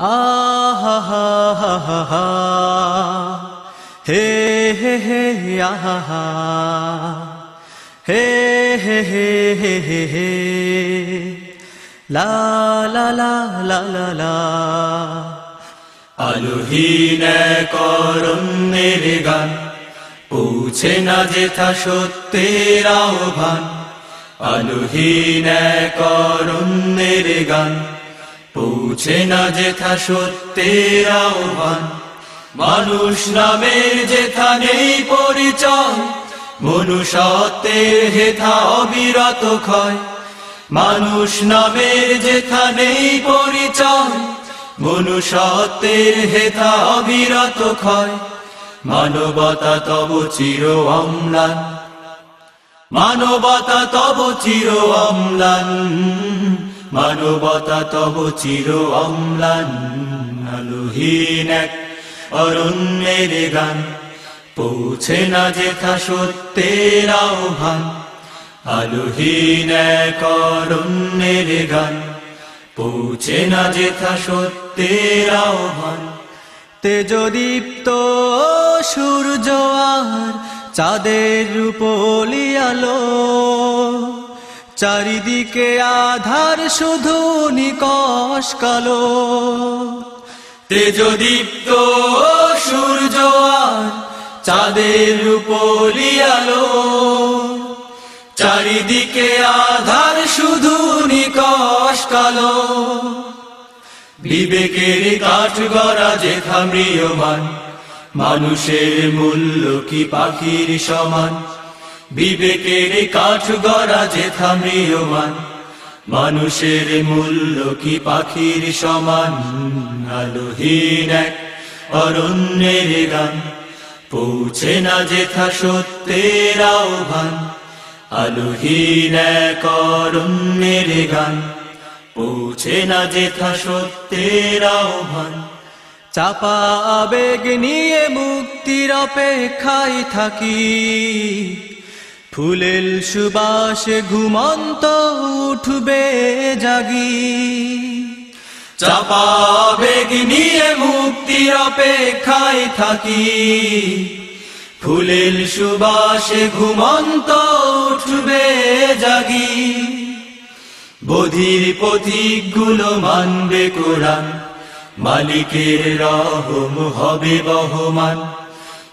আহা হা হা হা হা হে হে আহা হা, হে হে হে হে। হে হে লা লা লা লা লা লা। আলোহীন করুণের গান পৌঁছে না যেথা সত্যের আহ্বান। আলোহীন করুণের গান পৌঁছে না যেথা সত্যের আহ্বান। মানুষ নামের যেথা নেই পরিচয়, মনুষ্যত্বের হেথা অবিরত ক্ষয়। মানুষ নামের যেথা নেই পরিচয়, মনুষ্যত্বের হেথা অবিরত ক্ষয়। মানবতা তব চির অম্লান। মানবতা তব চির অম্লান। মানবতা তব চির অম্লান এক অরণ্যের গান। পৌঁছে না যেথা সত্যের আহ্বান, আলোহীন এক অরণ্যের গান। পৌঁছে না যেথা সত্যের আহ্বান, তেজদীপ্ত সূর্য আর চাঁদের রূপলি আলো। চারিদিকে আধার শুধু নিকশ কালো। তেজদীপ্ত সূর্য চাঁদের রূপলি আলো। চারিদিকে আধার শুধু নিকশ কালো। বিবেকের কাঠ গড়া যেথা মৃয়মান মানুষের মূল্য কি পাখির সমান? বিবেকের কাঠ গড়া যেথা মৃয়মান মানুষের মূল্য কি পাখির সমান? আলোহীন এক অরণ্যের গান, পৌঁছে না যেথা সত্যের আহ্বান। আলোহীন এক অরণ্যের গান, পৌঁছে না যেথা সত্যের আহ্বান। চাপা আবেগ নিয়ে মুক্তির অপেক্ষায় থাকি। ফুলেল সুবাসে ঘুমন্ত উঠবে জাগি। চাপা বেগ নিয়ে মুক্তির অপেক্ষায় থাকি। ফুলের সুবাসে ঘুমন্ত উঠবে জাগি। বধির পথিকগুলো মানবে কোরআন, মালিকের রহম হবে বহমান।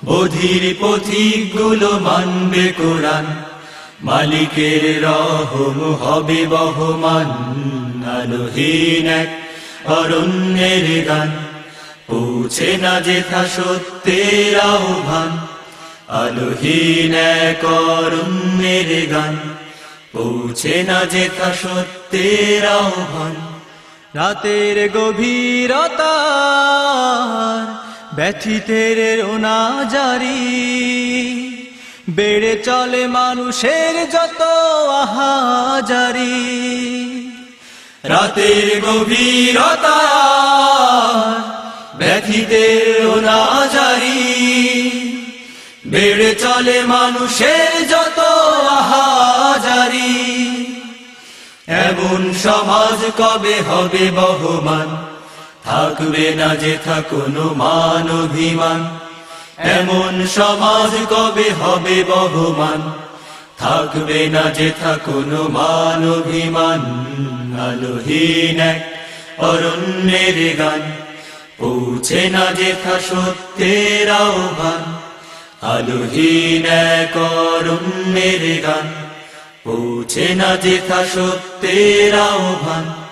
বধির পথিকগুলো মানবে কোরআন। মালিকের রহম হবে বহমান, আলোহীন এক অরণ্যের গান। পৌঁছে না যেথা সত্যের আহ্বান, আলোহীন এক অরণ্যের গান। পৌঁছে না যেথা সত্যের আহ্বান, রাতের গভীরতা ব্যথিতের জারি বেড়ে চলে মানুষের যত আহাজারি। রাতের গভীরতা, ব্যথিতের অনাজারি বেড়ে চলে মানুষের যত আহাজারি। এমন সমাজ কবে হবে বহমান? থাকবে না যেথা কোনো মান অভিমান এমন সমাজ কবে হবে বহমান? থাকবে না যেথা কোনো মান অভিমান আলোহীন এক অরণ্যের গান, পৌঁছে না যেথা সত্যের আহ্বান। আলোহীন এক অরণ্যের গান, পৌঁছে না যেথা সত্যের আহ্বান।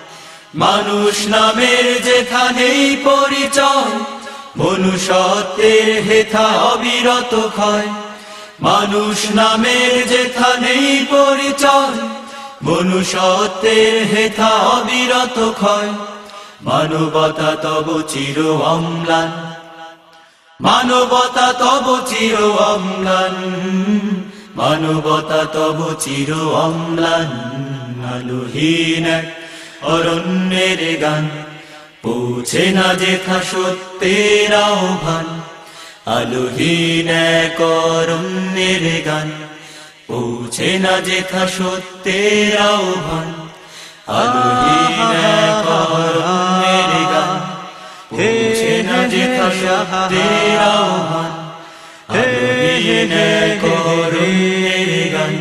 মানুষ নামের যেথা নেই পরিচয়, মনুষ্যত্বের হেথা অবিরত ক্ষয়। মানুষ নামের যেথা নেই পরিচয়, মনুষ্যত্বের হেথা অবিরত ক্ষয়। মানবতা তব চির অম্লান। মানবতা তব চির অম্লান। মানবতা তব চির অম্লান। আলোহীন এক অরণ্যের গান পৌঁছে না যেথা সত্যের আহ্বান আলোহীন এক অরণ্যের গান পৌঁছে না যেথা সত্যের আহ্বান আলোহীন এক অরণ্যের গান পৌঁছে না যেথা সত্যের আহ্বান আলোহীন এক অরণ্যের গান